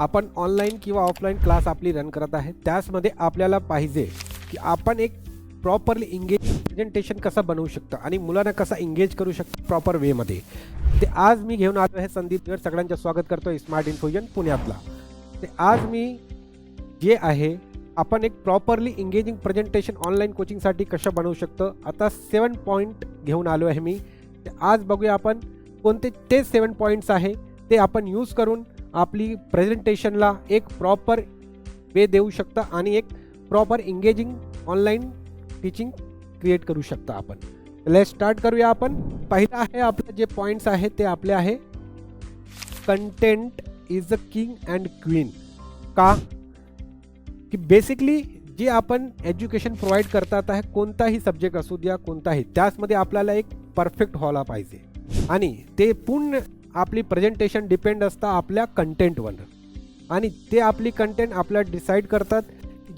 आपण ऑनलाईन किंवा offline class आपली रन करत आहे. त्याचमध्ये आपल्याला पाहिजे की आपण एक प्रॉपरली इंगेज प्रेझेंटेशन कसं बनवू शकतं आणि मुलांना कसं इंगेज करू शकतो प्रॉपर वेमध्ये ते आज मी घेऊन आलो आहे संदीप देवर सगळ्यांचं स्वागत करतो स्मार्ट इन्फ्युजन पुण्यातला. ते आज मी जे आहे आपण एक प्रॉपरली इंगेजिंग प्रेझेंटेशन ऑनलाईन कोचिंगसाठी कसं बनवू शकतो आता सेवन पॉईंट घेऊन आलो आहे मी. ते आज बघूया आपण कोणते ते सेवन पॉईंट्स आहे ते आपण यूज करून आपली प्रेझेंटेशनला एक प्रॉपर वे देऊ शकता आणि एक proper engaging online teaching create करू शकता आपण. लेट स्टार्ट करूया आपण. पहिलं आहे आपलं जे पॉईंट्स आहे ते आपले आहे. Content is a king and queen का? की बेसिकली जे आपण एज्युकेशन प्रोव्हाइड करतात आहे कोणताही सब्जेक्ट असू द्या कोणताही त्याचमध्ये आपल्याला एक परफेक्ट व्हायला पाहिजे. आणि ते पूर्ण आपली प्रेझेंटेशन डिपेंड असतं आपल्या कंटेंटवर आणि ते आपली कंटेंट आपल्या डिसाईड करतात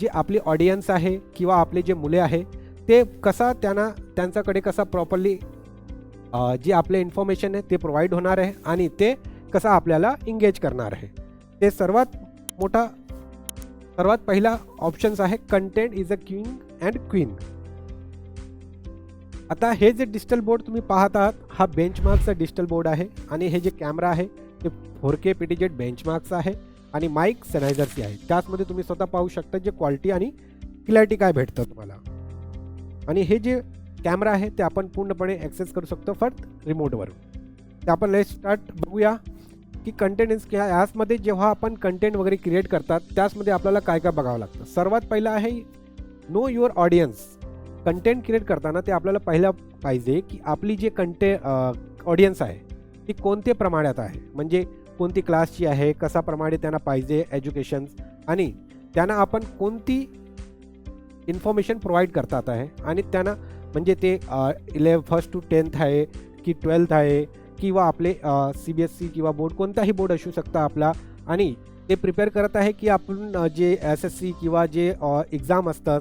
जे आपली ऑडियन्स आहे किंवा आपले जे मुले आहे ते कसा त्यांना त्यांच्याकडे कसा प्रॉपरली जे आपले इन्फॉर्मेशन आहे ते प्रोव्हाइड होणार आहे आणि ते कसं आपल्याला इंगेज करणार आहे. ते सर्वात मोठा सर्वात पहिला ऑप्शन्स आहे content is a king and queen आता हे जे डिजिटल बोर्ड तुम्ही पाहत आहात हा बेंचमार्कचा डिजिटल बोर्ड आहे आणि हे जे कॅमेरा आहे ते four K P T jet बेंचमार्कचं आहे आणि माईक सॅनायझरची आहे. त्याचमध्ये तुम्ही स्वतः पाहू शकता जे क्वालिटी आणि क्लॅरिटी काय भेटतं तुम्हाला. आणि हे जे कॅमेरा आहे ते आपण पूर्णपणे ॲक्सेस करू शकतो फक्त रिमोटवरून ते आपण लेट स्टार्ट बघूया की कंटेंट इन्स याचमध्ये जेव्हा आपण कंटेंट वगैरे क्रिएट करतात त्याचमध्ये आपल्याला काय काय बघावं लागतं. सर्वात पहिलं आहे know your audience content create करताना ते आपल्याला पहिलं पाहिजे की आपली जे कंटे ऑडियन्स आहे ती कोणते प्रमाणात आहे? म्हणजे कोणती क्लासची आहे? कशाप्रमाणे त्यांना पाहिजे एज्युकेशन आणि त्यांना आपण कोणती इन्फॉर्मेशन प्रोव्हाइड करतात आहे? आणि त्यांना म्हणजे ते इलेव फर्स्ट टू टेन्थ आहे की ट्वेल्थ आहे किंवा आपले सी बी एस सी किंवा बोर्ड कोणताही बोर्ड असू शकता आपला. आणि ते प्रिपेअर करत आहे की आपण जे एस एस सी किंवा जे एक्झाम असतात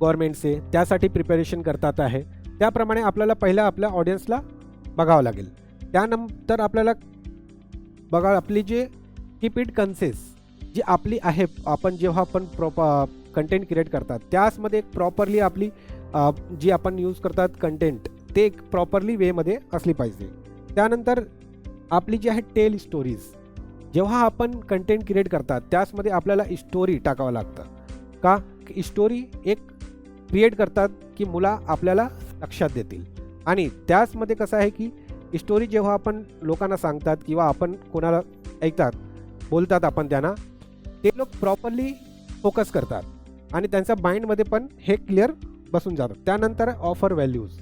गव्हर्मेंटचे त्यासाठी प्रिपरेशन करतात आहे. त्याप्रमाणे आपल्याला पहिला आपल्या ऑडियन्सला बघावं लागेल. त्यानंतर आपल्याला बघा आपली जे कीप इट कन्सेस जी आपली आहे आपण जेव्हा आपण प्रॉप कंटेंट क्रिएट करतात त्याचमध्ये एक प्रॉपरली आपली जी आपण यूज करतात कंटेंट ते एक प्रॉपरली वेमध्ये असली पाहिजे. त्यानंतर आपली जी आहे टेल स्टोरीज जेव्हा आपण कंटेंट क्रिएट करतात त्याचमध्ये आपल्याला स्टोरी टाकावं लागतं. का? स्टोरी एक क्रिएट करतात की मुलं आपल्याला लक्षात देतील. आणि त्याचमध्ये कसं आहे की स्टोरी जेव्हा आपण लोकांना सांगतात किंवा आपण कोणाला ऐकतात बोलतात आपण त्यांना ते लोक प्रॉपरली फोकस करतात. आणि त्यांच्या माइंडमध्ये पण हे क्लिअर बसून जातात त्यानंतर ऑफर व्हॅल्यूज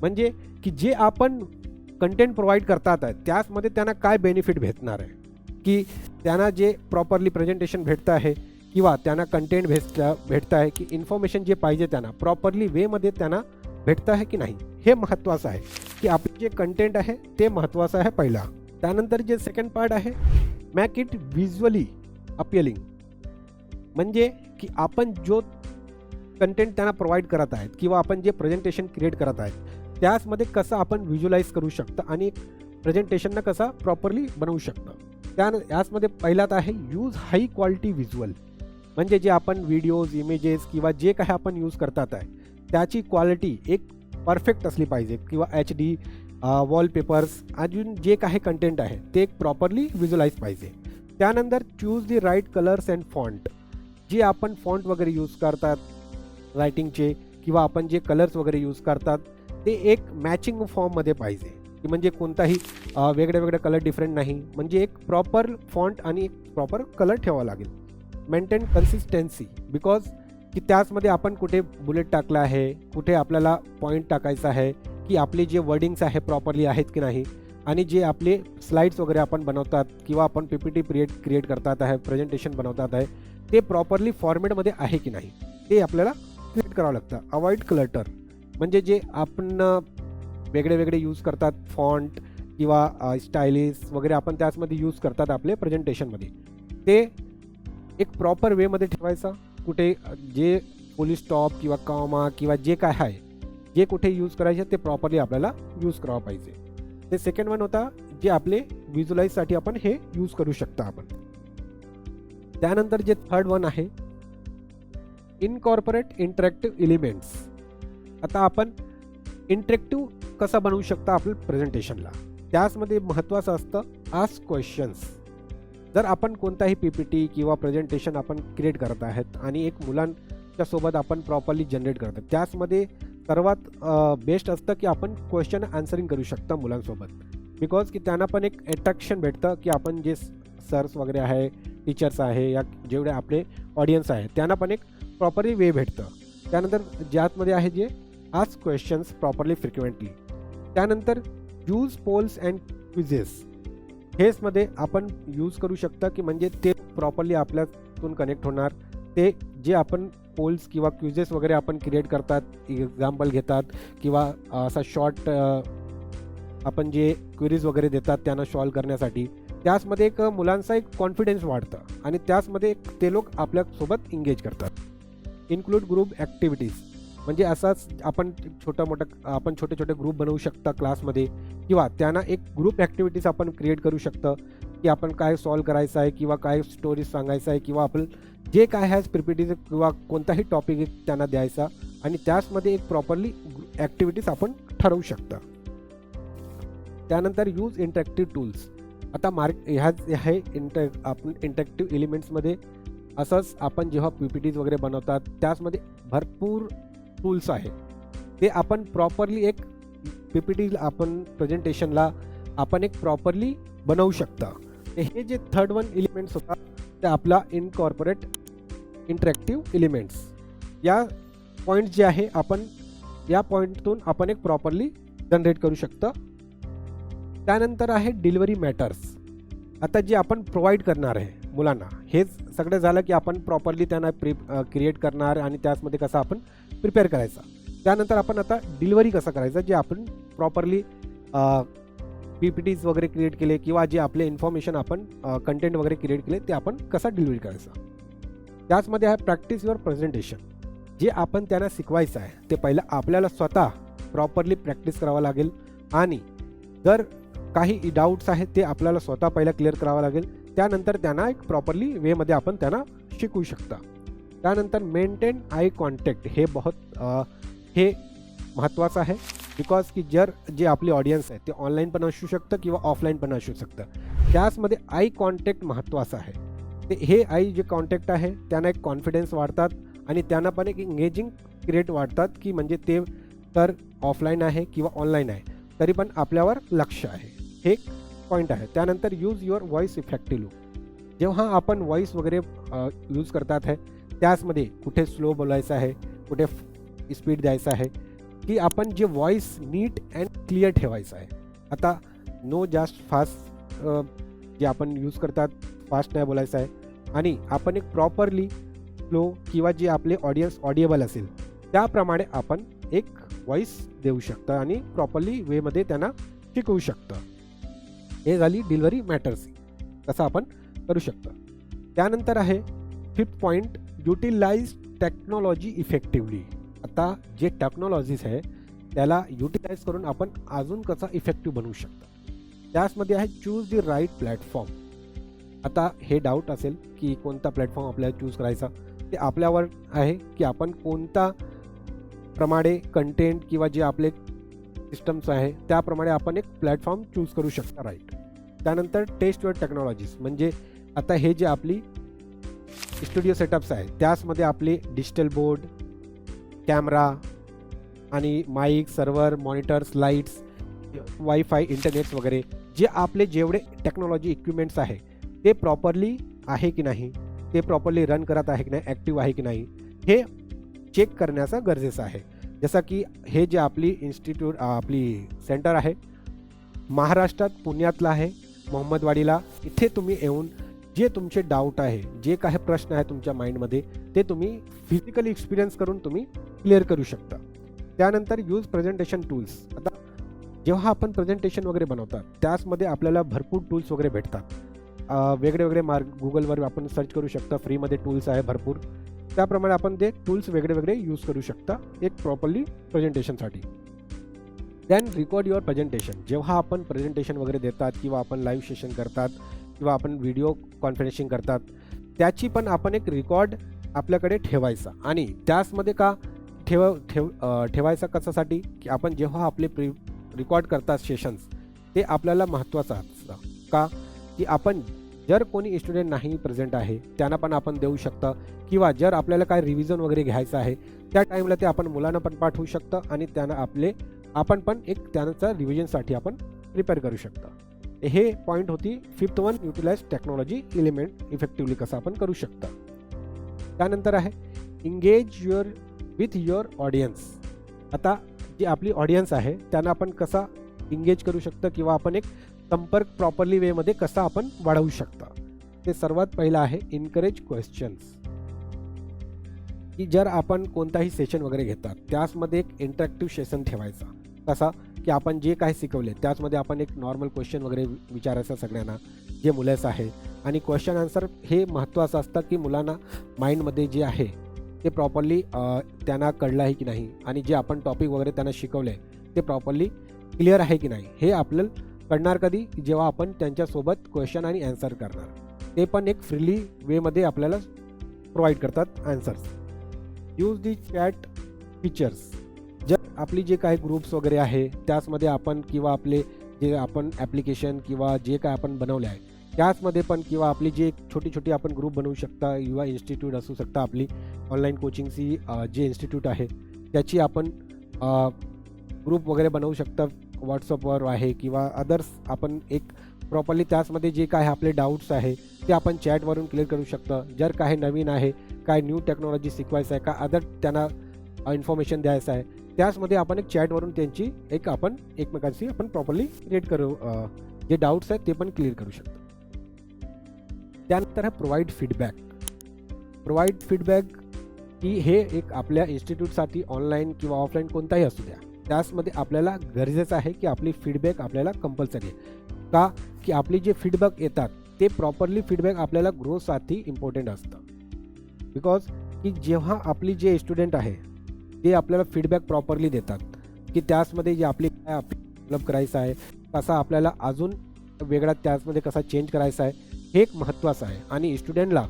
म्हणजे की जे आपण कंटेंट प्रोव्हाइड करतात आहे त्याचमध्ये त्यांना काय बेनिफिट भेटणार आहे? की त्यांना जे प्रॉपरली प्रेझेंटेशन भेटतं आहे किंवा त्यांना कंटेंट भेट भेटतं आहे की इन्फॉर्मेशन जे पाहिजे त्यांना प्रॉपरली वेमध्ये त्यांना भेटतं आहे की नाही हे महत्त्वाचं आहे. की आपले जे कंटेंट आहे ते महत्त्वाचं आहे पहिला. त्यानंतर जे सेकंड पार्ट आहे मॅक इट व्हिज्युअली अपियलिंग म्हणजे की आपण जो कंटेंट त्यांना प्रोव्हाइड करत आहेत किंवा आपण जे प्रेझेंटेशन क्रिएट करत आहेत त्याचमध्ये कसं आपण व्हिज्युलाइज करू शकतं आणि प्रेझेंटेशनना कसं प्रॉपरली बनवू शकतं. त्या याचमध्ये पहिल्यात आहे यूज हाय क्वालिटी व्हिज्युअल म्हणजे जे आपण व्हिडिओज इमेजेस किंवा जे काही आपण यूज करतात आहे त्याची क्वालिटी एक परफेक्ट असली पाहिजे. किंवा एच डी वॉलपेपर्स अजून जे काही कंटेंट आहे ते एक प्रॉपरली विज्युलाइज पाहिजे. त्यानंतर choose the right colours and font जे आपण फॉन्ट वगैरे यूज करतात रायटिंगचे किंवा आपण जे कलर्स वगैरे यूज करतात ते एक मॅचिंग फॉर्ममध्ये पाहिजे. की म्हणजे कोणताही वेगळे वेगळे कलर डिफरंट नाही. म्हणजे एक प्रॉपर फॉन्ट आणि एक प्रॉपर कलर ठेवावा लागेल. मेंटेन कन्सिस्टन्सी बिकॉज की त्याचमध्ये आपण कुठे बुलेट टाकलं आहे कुठे आपल्याला पॉईंट टाकायचं आहे की आपले जे वर्डिंग्स आहे प्रॉपरली आहेत की नाही आणि जे आपले स्लाइड्स वगैरे आपण बनवतात किंवा आपण P P T create create करतात आहे प्रेझेंटेशन बनवतात आहे ते प्रॉपरली फॉर्मेटमध्ये आहे की नाही ते आपल्याला क्रिएट करावं लागतं. अवॉइड क्लटर म्हणजे जे आपण वेगळे वेगळे यूज करतात फॉन्ट किंवा स्टायलिस वगैरे आपण त्याचमध्ये यूज करतात आपले प्रेझेंटेशनमध्ये ते एक प्रॉपर वेमध्ये ठेवायचा. कुठे जे पोलीस स्टॉप किंवा कॉमा किंवा जे काय आहे जे कुठे यूज करायचे ते प्रॉपरली आपल्याला यूज करावं पाहिजे. ते सेकंड वन होता जे आपले विज्युलाईजसाठी आपण हे यूज करू शकता आपण. त्यानंतर जे थर्ड वन आहे इनकॉर्पोरेट इंटरॅक्टिव्ह एलिमेंट्स आता आपण इंटरॅक्टिव्ह कसा बनवू शकता आपल्या प्रेझेंटेशनला त्याचमध्ये महत्त्वाचं असतं आस्क क्वेश्चन्स जर आपण कोणताही पी पी टी किंवा प्रेझेंटेशन आपण क्रिएट करत आहेत आणि एक मुलांच्या सोबत आपण प्रॉपरली जनरेट करतो त्याचमध्ये सर्वात बेस्ट असतं की आपण क्वेश्चन आन्सरिंग करू शकता मुलांसोबत. बिकॉज की त्यांना पण एक अट्रॅक्शन भेटतं की आपण जे सर्स वगैरे आहे टीचर्स आहे या जेवढे आपले ऑडियन्स आहे त्यांना पण एक प्रॉपरली वे भेटतं. त्यानंतर ज्यातमध्ये आहे जे आज क्वेश्चन्स प्रॉपरली फ्रिक्वेंटली त्यानंतर यूज पोल्स अँड क्विजेस हेचमध्ये आपण यूज करू शकता की म्हणजे ते प्रॉपरली आपल्यातून कनेक्ट होणार. ते जे आपण पोल्स किंवा क्युजेस वगैरे आपण क्रिएट करतात एक्झाम्पल घेतात किंवा असा शॉर्ट आपण जे क्वेरीज वगैरे देतात त्यांना सॉल्व करण्यासाठी त्याचमध्ये एक मुलांचा एक कॉन्फिडन्स वाढतं आणि त्याचमध्ये ते लोक आपल्यासोबत इंगेज करतात. इन्क्लूड ग्रुप ॲक्टिव्हिटीज म्हणजे असाच आपण छोटा मोठा आपण छोटे छोटे ग्रुप बनवू शकता क्लासमध्ये किंवा त्यांना एक ग्रुप ॲक्टिव्हिटीज आपण क्रिएट करू शकतं की आपण काय सॉल्व करायचं आहे किंवा काय स्टोरीज सांगायचं आहे किंवा आपण जे काय ह्याच प्रिपिटीज किंवा कोणताही टॉपिक त्यांना द्यायचा आणि त्याचमध्ये एक प्रॉपरली ॲक्टिव्हिटीज आपण ठरवू शकता. त्यानंतर यूज इंटरॅक्टिव्ह टूल्स आता मार्क ह्या हे इंटर आपण इंटरॅक्टिव्ह एलिमेंट्समध्ये असंच आपण जेव्हा पी पी टीज वगैरे बनवतात त्याचमध्ये भरपूर टूल्स आहे. ते आपण प्रॉपरली एक पी पी टी आपण प्रेझेंटेशनला आपण एक प्रॉपरली बनवू शकता. हे जे थर्ड वन इलिमेंट्स होतात ते आपला इनकॉर्पोरेट इंटरॅक्टिव्ह इलिमेंट्स या पॉईंट जे आहे आपण या पॉईंटतून आपण एक प्रॉपरली जनरेट करू शकता. त्यानंतर आहे डिलिव्हरी मॅटर्स आता जे आपण प्रोव्हाइड करणार आहे मुलांना. हेच सगळं झालं की आपण प्रॉपरली त्यांना प्रि क्रिएट करणार आणि त्याचमध्ये कसं आपण प्रिपेअर करायचा. त्यानंतर आपण आता डिलिव्हरी कसं करायचं जे आपण प्रॉपरली पी पी टीज वगैरे क्रिएट केले किंवा जे आपले इन्फॉर्मेशन आपण कंटेंट वगैरे क्रिएट केले ते आपण कसा डिलिव्हरी करायचा. त्याचमध्ये आहे प्रॅक्टिस युअर प्रेझेंटेशन जे आपण त्यांना शिकवायचं आहे ते पहिलं आपल्याला स्वतः प्रॉपरली प्रॅक्टिस करावं लागेल. आणि जर काही डाऊट्स आहेत ते आपल्याला स्वतः पहिला क्लिअर करावं लागेल. त्यानंतर त्यांना एक प्रॉपरली वेमध्ये आपण त्यांना शिकवू शकता. त्यानंतर मेंटेन आय कॉन्टॅक्ट हे बहुत हे महत्त्वाचं आहे. बिकॉज की जर जे आपली ऑडियन्स आहे ते ऑनलाईन पण असू शकतं किंवा ऑफलाईन पण असू शकतं. त्याचमध्ये आय कॉन्टॅक्ट महत्त्वाचं आहे. ते हे आई जे कॉन्टॅक्ट आहे त्यांना एक कॉन्फिडन्स वाढतात आणि त्यांना पण एक एंगेजिंग क्रिएट वाढतात की म्हणजे ते तर ऑफलाईन आहे किंवा ऑनलाईन आहे. तरी पण आपल्यावर लक्ष आहे. हे पॉईंट आहे. त्यानंतर यूज युअर व्हॉईस इफेक्टिव्ह जेव्हा आपण व्हॉईस वगैरे यूज करतात आहे त्याचमध्ये कुठे स्लो बोलायचं आहे कुठे स्पीड द्यायचं आहे की आपण जे व्हॉईस नीट अँड क्लिअर ठेवायचं आहे. आता नो जास्त फास्ट जे आपण यूज करतात फास्ट नाही बोलायचं आहे. आणि आपण एक प्रॉपरली स्लो किंवा जे आपले ऑडियन्स ऑडिएबल असेल त्याप्रमाणे आपण एक व्हॉईस देऊ शकतं आणि प्रॉपरली वेमध्ये त्यांना शिकवू शकतं. हे झाली डिलिव्हरी मॅटर्स. तसं आपण करू शकतो. त्यानंतर आहे fifth point utilize technology effectively आता जे टेक्नॉलॉजीज आहे त्याला युटिलाइज करून आपण अजून कसा इफेक्टिव्ह बनवू शकतो? त्याचमध्ये आहे चूज दी राईट प्लॅटफॉर्म आता हे डाऊट असेल की कोणता प्लॅटफॉर्म आपल्याला चूज करायचा? ते आपल्यावर आहे की आपण कोणता प्रमाणे कंटेंट किंवा जे आपले सिस्टम्स आहे त्याप्रमाणे आपण एक प्लॅटफॉर्म चूज करू शकता राईट त्यानंतर टेस्ट युअर टेक्नॉलॉजीज म्हणजे आता हे जे आपली स्टुडिओ सेटअप्स आहे त्याचमध्ये आपले डिजिटल बोर्ड कॅमेरा आणि mic server monitors lights wifi internets वगैरे जे आपले जेवढे टेक्नॉलॉजी इक्विपमेंट्स आहे ते प्रॉपरली आहे की नाही ते प्रॉपरली रन करत आहे की नाही ॲक्टिव्ह आहे की नाही हे चेक करण्याचा गरजेचं आहे. जसं की हे जे आपली इन्स्टिट्यूट आपली सेंटर आहे महाराष्ट्रात पुण्यातलं आहे मोहम्मदवाडीला इथे तुम्ही येऊन जे तुमचे डाऊट आहे जे काही प्रश्न आहे तुमच्या माइंडमध्ये ते तुम्ही फिजिकली एक्सपिरियन्स करून तुम्ही क्लिअर करू शकता. त्यानंतर यूज प्रेझेंटेशन टूल्स आता जेव्हा आपण प्रेझेंटेशन वगैरे बनवतात त्याचमध्ये आपल्याला भरपूर टूल्स वगैरे भेटतात. वेगळे वेगळे मार्ग गुगलवर आपण सर्च करू शकता. फ्रीमध्ये टूल्स आहे भरपूर. त्याप्रमाणे आपण ते टूल्स वेगळे वेगळे यूज करू शकता एक प्रॉपरली प्रेझेंटेशनसाठी दॅन रेकॉर्ड युअर प्रेझेंटेशन जेव्हा आपण प्रेझेंटेशन वगैरे देतात किंवा आपण लाईव्ह सेशन करतात किंवा आपण व्हिडिओ कॉन्फरन्सिंग करतात त्याची पण आपण एक रेकॉर्ड आपल्याकडे ठेवायचा. आणि त्याचमध्ये का ठेव ठेव ठेवायचा कशासाठी? की आपण जेव्हा आपले प्री रेकॉर्ड करतात सेशन्स ते आपल्याला महत्त्वाचं असतं. का? की आपण जर कोणी स्टुडंट नाही प्रेझेंट आहे त्यांना पण आपण देऊ शकता. किंवा जर आपल्याला काय रिव्हिजन वगैरे घ्यायचं आहे त्या टाईमला ते आपण मुलांना पण पाठवू शकतं आणि त्यांना आपले आपण पण एक त्यांचा रिव्हिजनसाठी आपण प्रिपेअर करू शकता. हे पॉईंट होती fifth one utilize technology element effectively कसं आपण करू शकता. त्यानंतर आहे engage your with your audience आता जी आपली ऑडियन्स आहे त्यांना आपण कसा इंगेज करू शकतं किंवा आपण एक संपर्क प्रॉपरली वेमध्ये कसा आपण वाढवू शकता? ते सर्वात पहिलं आहे इनकरेज क्वेश्चन्स की जर आपण कोणताही सेशन वगैरे घेतात त्याचमध्ये एक इंटरॅक्टिव्ह सेशन ठेवायचा. कसा की आपण जे काही शिकवले त्याचमध्ये आपण एक नॉर्मल क्वेश्चन वगैरे विचारायचं सगळ्यांना जे मुलेच आहे. आणि क्वेश्चन आन्सर हे महत्त्वाचं असतं की मुलांना माइंडमध्ये जे आहे ते प्रॉपरली त्यांना कळलं आहे की नाही. आणि जे आपण टॉपिक वगैरे त्यांना शिकवलं आहे ते प्रॉपरली क्लिअर आहे की नाही. हे आपल्याला कळणार कधी? जेव्हा आपण त्यांच्यासोबत क्वेश्चन आणि ॲन्सर करणार. ते पण एक फ्रीली वेमध्ये आपल्याला प्रोव्हाइड करतात answers use the chat features जर आपली जे काही ग्रुप्स वगैरे आहे त्याचमध्ये आपण किंवा आपले जे आपण ॲप्लिकेशन किंवा जे काय आपण बनवले आहे त्याचमध्ये पण किंवा आपली जी एक छोटी छोटी आपण ग्रुप बनवू शकता युवा इन्स्टिट्यूट असू शकता आपली ऑनलाईन कोचिंगची जे इन्स्टिट्यूट आहे त्याची आपण ग्रुप वगैरे बनवू शकता व्हॉट्सअपवर आहे किंवा अदर्स आपण एक प्रॉपरली त्याचमध्ये जे काय आपले डाऊट्स आहे ते आपण चॅटवरून क्लिअर करू शकतो. जर काही नवीन आहे काय न्यू टेक्नॉलॉजी शिकवायचं आहे का अदर त्यांना इन्फॉर्मेशन द्यायचं आहे त्याचमध्ये आपण एक चॅटवरून त्यांची एक आपण एकमेकांशी आपण प्रॉपरली क्रिएट करू जे डाऊट्स आहेत ते पण क्लिअर करू शकतो. त्यानंतर आहे प्रोव्हाइड फीडबॅक प्रोव्हाइड फीडबॅक ही हे एक आपल्या इन्स्टिट्यूटसाठी ऑनलाईन किंवा ऑफलाईन कोणताही असू द्या. त्याचमध्ये आपल्याला गरजेचं आहे की आपली फीडबॅक आपल्याला कंपल्सरी का? की आपली जे फीडबॅक येतात ते प्रॉपरली फीडबॅक आपल्याला ग्रोथसाठी इम्पॉर्टंट असतं. बिकॉज की जेव्हा आपली जे स्टुडंट आहे ते आपल्याला फीडबॅक प्रॉपरली देतात. की त्याचमध्ये जे आपली काय डेव्हलप करायचं आहे कसा आपल्याला अजून वेगळा त्याचमध्ये कसा चेंज करायचा आहे हे एक महत्त्वाचं आहे. आणि स्टुडंटला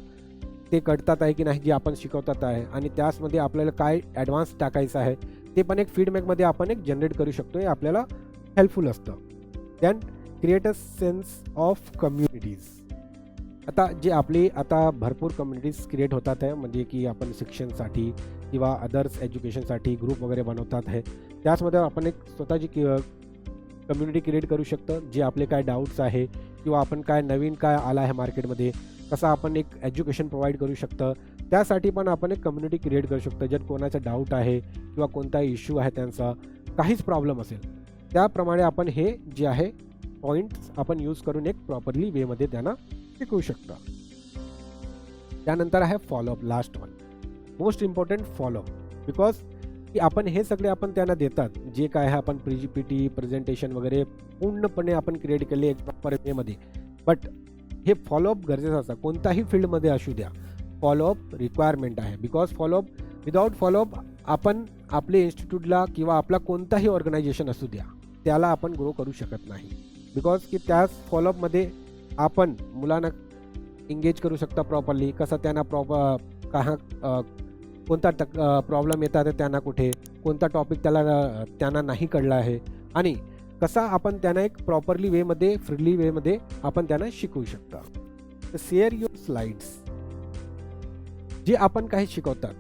ते कळतात आहे की नाही जे आपण शिकवतात आहे. आणि त्याचमध्ये आपल्याला काय ॲडव्हान्स टाकायचं आहे ते पण एक फीडबॅकमध्ये आपण एक जनरेट करू शकतो हे आपल्याला हेल्पफुल असतं. Then create a sense of communities आता जे आपली आता भरपूर कम्युनिटीज क्रिएट होतात आहे म्हणजे की आपण शिक्षणसाठी किंवा अदर्स एज्युकेशनसाठी ग्रुप वगैरे बनवतात आहे त्याचमध्ये आपण एक स्वतःची कम्युनिटी क्रिएट करू शकतो. जे आपले काय डाऊट्स आहे किंवा आपण काय नवीन काय आला आहे मार्केटमध्ये कसं आपण एक एज्युकेशन प्रोव्हाइड करू शकतं. त्यासाठी पण आपण एक कम्युनिटी क्रिएट करू शकतो ज्यात कोणाचा डाऊट आहे किंवा कोणता इश्यू आहे त्यांचा काहीच प्रॉब्लेम असेल. त्याप्रमाणे आपण हे जे आहे पॉईंट्स आपण यूज करून एक प्रॉपरली वेमध्ये त्यांना शिकवू शकता. त्यानंतर आहे follow up last one most important follow up because की आपण हे सगळे आपण त्यांना देतात. जे काय आहे आपण प्री पी टी प्रेझेंटेशन वगैरे पूर्णपणे आपण क्रिएट केले एक प्रॉपर वेमध्ये बट हे फॉलोअप गरजेचं असतं. कोणताही फील्डमध्ये असू द्या. फॉलोअप रिक्वायरमेंट आहे. Because follow up without follow up आपण आपले इन्स्टिट्यूटला किंवा आपला कोणताही ऑर्गनायझेशन असू द्या त्याला आपण ग्रो करू शकत नाही. बिकॉज की त्याच फॉलोअपमध्ये आपण मुलांना एंगेज करू शकता प्रॉपरली कसं त्यांना प्रॉपर कहा कोणता टक प्रॉब्लेम येतात आहे त्यांना कुठे कोणता टॉपिक त्याला त्यांना नाही कळला आहे. आणि कसा आपण त्यांना एक प्रॉपरली वेमध्ये फ्रीली वेमध्ये आपण त्यांना शिकवू शकता. शेअर युअर स्लाइड्स जे आपण काही शिकवतात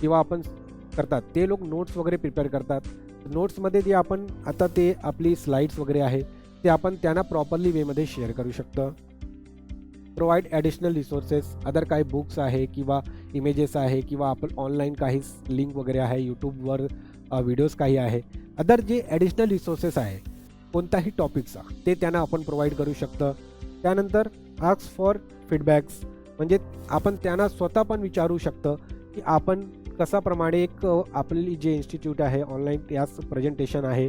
किंवा आपण करतात ते लोक नोट्स वगैरे प्रिपेअर करतात. नोट्समध्ये जे आपण आता ते आपली स्लाइड्स वगैरे आहे ते आपण त्यांना प्रॉपरली वेमध्ये शेअर करू शकतो. प्रोव्हाइड ॲडिशनल रिसोर्सेस अदर काही बुक्स आहे किंवा इमेजेस आहे किंवा आपण ऑनलाईन काही लिंक वगैरे आहे यूट्यूबवर व्हिडिओज काही आहे. अदर जे ॲडिशनल रिसोर्सेस आहे कोणताही टॉपिकचा ते त्यांना आपण प्रोव्हाइड करू शकतं. त्यानंतर आक्स फॉर फीडबॅक्स म्हणजे आपण त्यांना स्वतः पण विचारू शकतं की आपण कसाप्रमाणे एक आपली जे इन्स्टिट्यूट आहे ऑनलाईन त्याच प्रेझेंटेशन आहे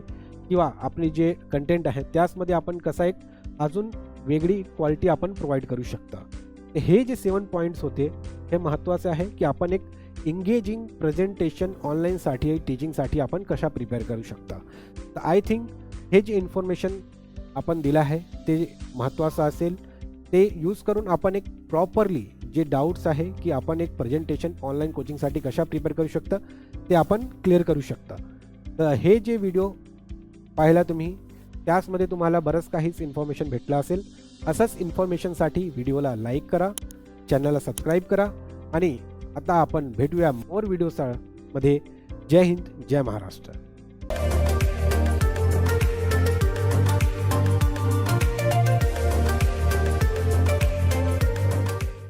किंवा आपली जे कंटेंट आहे त्याचमध्ये आपण कसा एक अजून वेगळी क्वालिटी आपण प्रोव्हाइड करू शकता. हे जे सेवन पॉईंट्स होते हे महत्त्वाचे आहे की आपण एक इंगेजिंग प्रेझेंटेशन ऑनलाईनसाठी टीचिंगसाठी आपण कशा प्रिपेअर करू शकता. तर आय थिंक हे जे इन्फॉर्मेशन आपण दिलं आहे ते महत्त्वाचं असेल. ते यूज करून आपण एक प्रॉपरली जे डाऊट्स आहे की आपण एक प्रेझेंटेशन ऑनलाईन कोचिंगसाठी कशा प्रिपेअर करू शकता ते आपण क्लिअर करू शकता. तर हे जे व्हिडिओ पाहिला तुम्ही त्याचमध्ये तुम्हाला बरंच काहीच इन्फॉर्मेशन भेटलं असेल. असंच इन्फॉर्मेशनसाठी व्हिडिओला लाईक करा चॅनलला सबस्क्राईब करा आणि आता आपण भेटूया मोर व्हिडिओमध्ये. जय हिंद जय महाराष्ट्र.